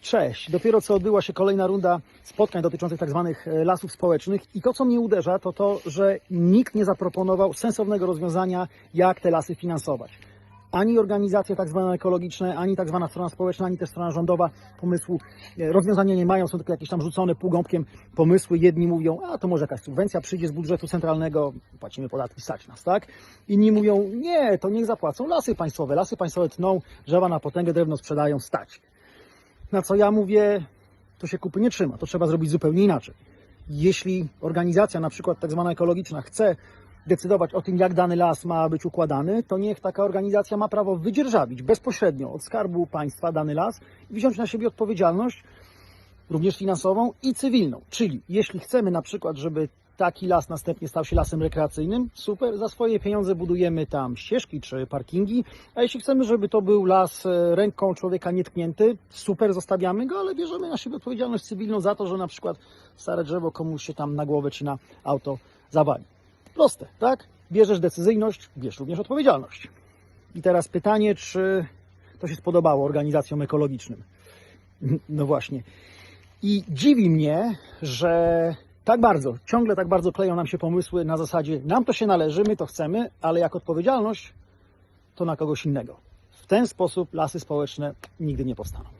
Cześć. Dopiero co odbyła się kolejna runda spotkań dotyczących tak zwanych e, lasów społecznych i to, co mnie uderza, to to, że nikt nie zaproponował sensownego rozwiązania, jak te lasy finansować. Ani organizacje tak zwane ekologiczne, ani tak zwana strona społeczna, ani też strona rządowa pomysłu, e, rozwiązania nie mają, są tylko jakieś tam rzucone półgąbkiem pomysły. Jedni mówią, a to może jakaś subwencja przyjdzie z budżetu centralnego, płacimy podatki, stać nas, tak? Inni mówią, nie, to niech zapłacą lasy państwowe. Lasy państwowe tną, drzewa na potęgę, drewno sprzedają, stać. Na co ja mówię, to się kupy nie trzyma, to trzeba zrobić zupełnie inaczej. Jeśli organizacja, na przykład tak zwana ekologiczna, chce decydować o tym, jak dany las ma być układany, to niech taka organizacja ma prawo wydzierżawić bezpośrednio od skarbu państwa dany las i wziąć na siebie odpowiedzialność, również finansową i cywilną. Czyli jeśli chcemy na przykład, żeby taki las następnie stał się lasem rekreacyjnym, super, za swoje pieniądze budujemy tam ścieżki czy parkingi, a jeśli chcemy, żeby to był las e, ręką człowieka nietknięty, super, zostawiamy go, ale bierzemy na siebie odpowiedzialność cywilną za to, że na przykład stare drzewo komuś się tam na głowę czy na auto zawali. Proste, tak? Bierzesz decyzyjność, bierz również odpowiedzialność. I teraz pytanie, czy to się spodobało organizacjom ekologicznym. No właśnie. I dziwi mnie, że tak bardzo, ciągle tak bardzo kleją nam się pomysły na zasadzie nam to się należy, my to chcemy, ale jak odpowiedzialność to na kogoś innego. W ten sposób lasy społeczne nigdy nie powstaną.